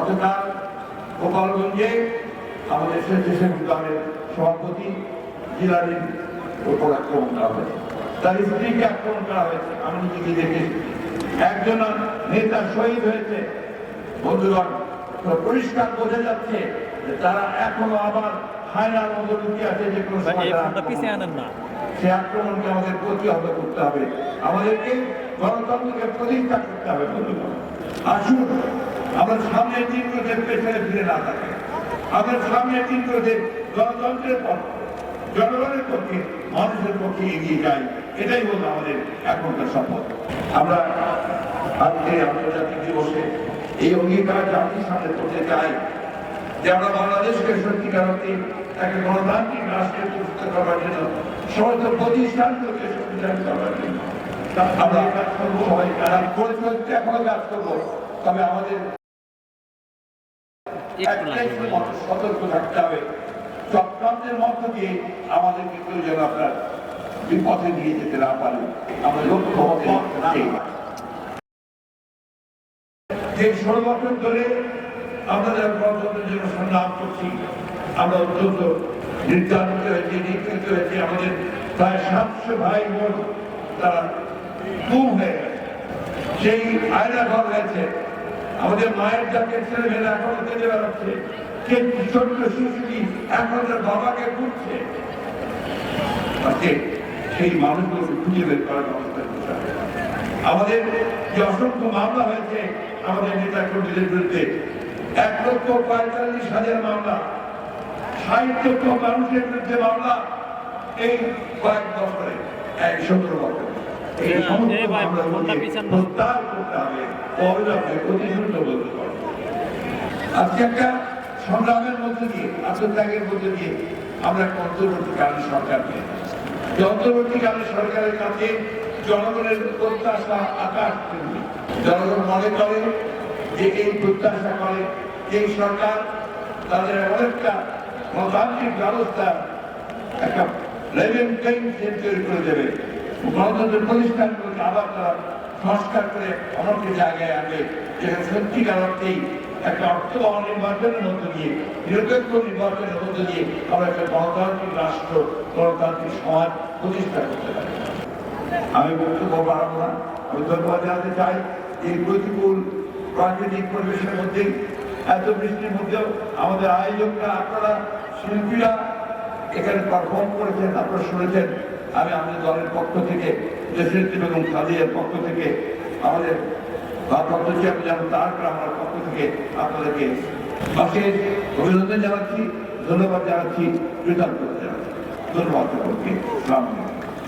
গতকাল গোপালগঞ্জে আমাদের স্বেচ্ছাসেবক দলের সভাপতি জিলানির উপর আক্রমণ করা হয়েছে। তার স্ত্রীকে আক্রমণ করা হয়েছে। আমি নিজেকে দেখেছি। একজন নেতা শহীদ হয়েছে। বন্ধুগণ পরিষ্কার বোঝা যাচ্ছে যে তারা এখনও আবার হায়নার মতো লুকিয়ে আছে যে কোনো সে আক্রমণকে আমাদের প্রতিহত করতে হবে। আমাদেরকে গণতন্ত্রকে প্রতিষ্ঠা করতে হবে বন্ধুগণ। আসুন। আমরা সামনের দিনগুলোতে পেছনে ফিরে না থাকে। আমরা সামনের দিনগুলোতে গণতন্ত্রের পক্ষে, জনগণের পক্ষে, মানুষের পক্ষে এগিয়ে যাই এটাই হলো আমাদের এখনকার শপথ। আমরা আজকে আন্তর্জাতিক দিবসে এই অঙ্গীকার জাতির সামনে করতে চাই যে আমরা বাংলাদেশকে সত্যিকার অর্থে একটা গণতান্ত্রিক রাষ্ট্রে প্রতিষ্ঠা করবার জন্য সমস্ত প্রতিষ্ঠানগুলোকে শক্তিশালী করবার জন্য। আমরা কাজ করব কাজ করব। তবে আমাদের সতর্ক থাকতে হবে। চক্রান্তের মধ্য দিয়ে আমাদের কিন্তু যেন আপনার বিপথে নিয়ে যেতে না পারে। আমাদের লক্ষ্য সেই। যে ষোলো বছর ধরে আমরা যারা গণতন্ত্রের জন্য সংগ্রাম করছি, আমরা অত্যন্ত নির্যাতিত হয়েছি নির্যাতিত হয়েছি। আমাদের প্রায় সাতশো ভাই বোন তারা গুম হয়ে গেছে। সেই আয়না ঘর হয়েছে। আমাদের মায়ের যাকে ছেলে এখন কেঁদে বেড়াচ্ছে। কে ছোট্ট শিশুটি এখন তার বাবাকে খুঁজছে? সেই খুঁজে বের করার ব্যবস্থা আমাদের যে অসংখ্য মামলা হয়েছে, আমাদের নেতা কর্মীদের বিরুদ্ধে এক লক্ষ পঁয়তাল্লিশ হাজার মামলা, ষাট লক্ষ মানুষের বিরুদ্ধে মামলা, এই কয়েক বছরে এক সতেরো বছরে। সংগ্রামের মধ্যে দিয়ে আত্মত্যাগের মধ্যে দিয়ে আমরা একটা অন্তর্বর্তীকালীন সরকার সরকারের কাছে জনগণের প্রত্যাশা আকাশ জনগণ মনে করে যে এই প্রত্যাশা করে এই সরকার তাদের অনেকটা গণতান্ত্রিক ব্যবস্থা একটা প্লেইং ফিল্ড তৈরি করে দেবে। গণতন্ত্রের প্রতিষ্ঠানগুলোকে আবার তারা সংস্কার করে অনেক জায়গায় আনবে, যেখানে সত্যিকার অর্থেই একটা অর্থবহ নির্বাচনের মধ্য দিয়ে, নিরপেক্ষ নির্বাচনের মধ্য দিয়ে আমরা একটা গণতান্ত্রিক রাষ্ট্র, গণতান্ত্রিক সমাজ প্রতিষ্ঠা করতে পারি। আমি বক্তব্য বাড়াবো না। আমি ধন্যবাদ জানাতে চাই এই প্রতিকূল প্রাকৃতিক পরিবেশের মধ্যে। এত বৃষ্টির মধ্যেও আমাদের আয়োজকরা, আপনারা শিল্পীরা এখানে পারফর্ম করেছেন, আপনারা শুনেছেন। আমি আমাদের দলের পক্ষ থেকে প্রেসিডেন্ট বেগম খাদিয়ার পক্ষ থেকে, আমাদের ভারপ্রাপ্ত চেয়ারম্যান তার আমার পক্ষ থেকে আপনাদেরকে অশেষ অভিনন্দন জানাচ্ছি, ধন্যবাদ জানাচ্ছি, কৃতজ্ঞতা জানাচ্ছি। ধন্যবাদ সকলকে।